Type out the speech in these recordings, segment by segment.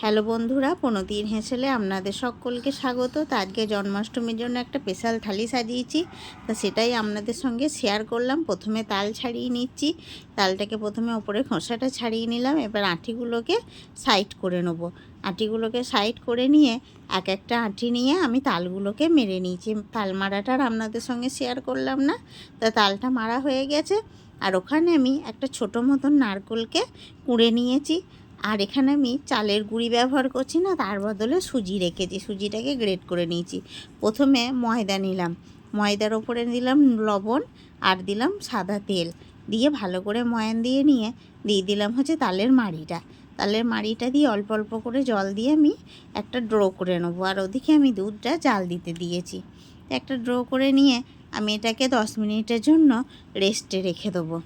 Hello বন্ধুরা পনতির হেসেলে আপনাদের সকলকে স্বাগত। তা আজকে জন্মাষ্টমীর জন্য একটা স্পেশাল থালি সাজিয়েছি। তা সেটাই আপনাদের সঙ্গে শেয়ার করলাম। প্রথমে তাল ছাড়িয়ে নিচ্ছি। তালটাকে প্রথমে ওপরে খোসাটা ছাড়িয়ে নিলাম। এবার আঁটিগুলোকে সাইড করে নেব। আঁটিগুলোকে সাইড করে নিয়ে এক একটা আঁটি নিয়ে আমি তালগুলোকে মেরে নিয়েছি। তাল মারাটা আর আপনাদের সঙ্গে শেয়ার করলাম না। তা তালটা মারা হয়ে গেছে। আর ওখানে আমি একটা ছোটো মতন নারকোলকে কুড়ে নিয়েছি। আর এখানে আমি চালের গুঁড়ি ব্যবহার করছি না, তার বদলে সুজি রেখেছি। সুজিটাকে গ্রেট করে নিয়েছি। প্রথমে ময়দা নিলাম। ময়দার ওপরে দিলাম লবণ আর দিলাম সাদা তেল। দিয়ে ভালো করে ময়ান দিয়ে নিয়ে দিয়ে দিলাম হচ্ছে তালের মাড়িটা। তালের মাড়িটা দিয়ে অল্প অল্প করে জল দিয়ে আমি একটা ড্রো করে নেব। আর ওদিকে আমি দুধটা জাল দিতে দিয়েছি। একটা ড্রো করে নিয়ে আমি এটাকে দশ মিনিটের জন্য রেস্টে রেখে দেবো।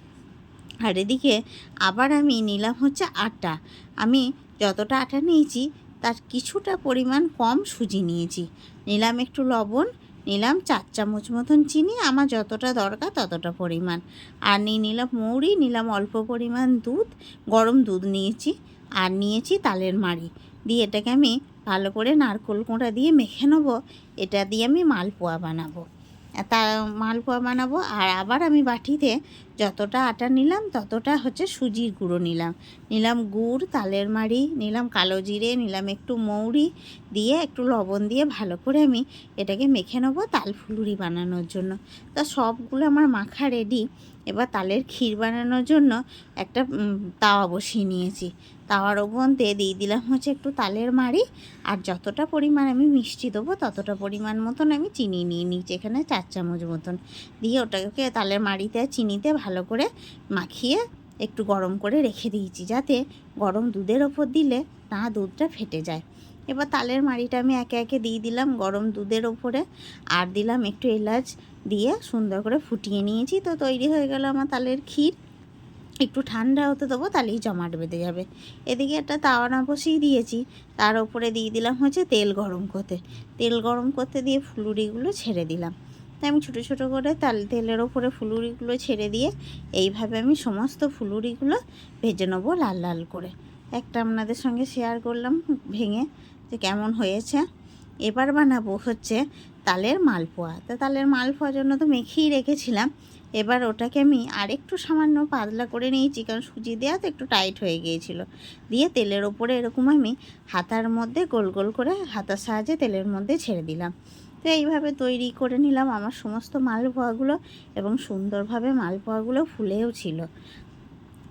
আর এদিকে আবার আমি নিলাম হচ্ছে আটা। আমি যতটা আটা নিয়েছি, তার কিছুটা পরিমাণ কম সুজি নিয়েছি। নিলাম একটু লবণ, নিলাম চার চামচ মতন চিনি, আমার যতটা দরকার ততটা পরিমাণ। আর নিয়ে নিলাম মৌরি, নিলাম অল্প পরিমাণ দুধ, গরম দুধ নিয়েছি আর নিয়েছি তালের মাড়ি। দিয়ে এটাকে আমি ভালো করে নারকোল কোঁড়া দিয়ে মেখে নেব, এটা দিয়ে আমি মালপোয়া বানাবো। তা মালপোয়া বানাবো। আর আবার আমি বাটিতে যতটা আটা নিলাম, ততটা হচ্ছে সুজির গুঁড়ো নিলাম। নিলাম গুড়, তালের মাড়ি, নিলাম কালো জিরে, নিলাম একটু মৌরি দিয়ে একটু লবণ দিয়ে ভালো করে আমি এটাকে মেখে নেব তাল ফুলুরি বানানোর জন্য। তা সবগুলো আমার মাখা রেডি এবার তালের ক্ষীর বানানোর জন্য একটা তাওয়া বসিয়ে নিয়েছি। তাওয়ার ওপরতে দিয়ে দিলাম হচ্ছে একটু তালের মাড়ি, আর যতটা পরিমাণ আমি মিষ্টি দেবো ততটা পরিমাণ মতন আমি চিনি নিয়ে নিচ্ছি এখানে চার চামচ মতন। দিয়ে ওটাকে তালের মাড়িতে চিনিতে ভালো করে মাখিয়ে একটু গরম করে রেখে দিয়েছি, যাতে গরম দুধের ওপর দিলে না দুধটা ফেটে যায়। এবার তালের মাড়িটা আমি একে একে দিয়ে দিলাম গরম দুধের ওপরে, আর দিলাম একটু এলাচ দিয়ে সুন্দর করে ফুটিয়ে নিয়েছি। তো তৈরি হয়ে গেল আমার তালের ক্ষীর। একটু ঠান্ডা হতে দেবো, তাহলেই জমাট বেঁধে যাবে। এদিকে একটা তাওয়ানা বসিয়ে দিয়েছি। তার উপরে দিয়ে দিলাম হচ্ছে তেল গরম করতে। তেল গরম করতে দিয়ে ফুলুরিগুলো ছেড়ে দিলাম। তাই আমি ছোটো ছোটো করে তাল, তেলের ওপরে ফুলুরিগুলো ছেড়ে দিয়ে এইভাবে আমি সমস্ত ফুলুরিগুলো ভেজে নেব লাল লাল করে। একটা আপনাদের সঙ্গে শেয়ার করলাম ভেঙে যে কেমন হয়েছে। এবার বানাবো হচ্ছে তালের মালপোয়া। তা তালের মালপোয়ার জন্য তো মেখেই রেখেছিলাম। এবার ওটাকে আমি আরেকটু সামান্য পাতলা করে নিয়েছি, কারণ সুজি দেওয়া তো একটু টাইট হয়ে গিয়েছিল। দিয়ে তেলের ওপরে এরকম আমি হাতার মধ্যে গোল গোল করে হাতার সাহায্যে তেলের মধ্যে ছেড়ে দিলাম। তো এইভাবে তৈরি করে নিলাম আমার সমস্ত মালপোয়াগুলো এবং সুন্দরভাবে মালপোয়াগুলো ফুলেও ছিল।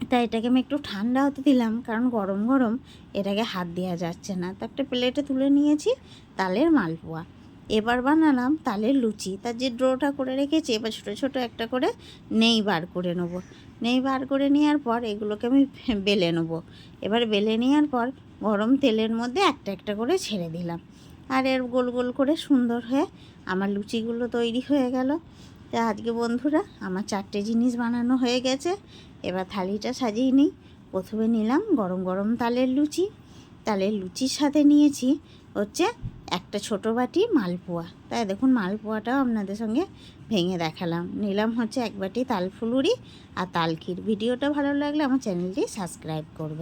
তাই এটাকে আমি একটু ঠান্ডা হতে দিলাম, কারণ গরম গরম এটাকে হাত দেওয়া যাচ্ছে না। তো একটা প্লেটে তুলে নিয়েছি তালের মালপোয়া। এবার বানালাম তালের লুচি। তার যে ড্রোটা করে রেখেছি, এবার ছোটো ছোটো একটা করে নেই বার করে নেব। নেই বার করে নেওয়ার পর এগুলোকে আমি বেলে নেব। এবার বেলে নেওয়ার পর গরম তেলের মধ্যে একটা একটা করে ছেড়ে দিলাম। আর এর গোল গোল করে সুন্দর হয়ে আমার লুচিগুলো তৈরি হয়ে গেল। তা আজকে বন্ধুরা আমার চারটে জিনিস বানানো হয়ে গেছে। এবার থালিটা সাজিয়ে নিই। প্রথমে নিলাম গরম গরম তালের লুচি। তালের লুচির সাথে নিয়েছি হচ্ছে একটা ছোট বাটি মালপোয়া। তাই দেখুন মালপোয়াটাও আপনাদের সঙ্গে ভেঙে দেখালাম। নিলাম হচ্ছে এক বাটি তাল ফুলুরি। আর তালকির ভিডিওটা ভালো লাগলে আমার চ্যানেলটি সাবস্ক্রাইব করবে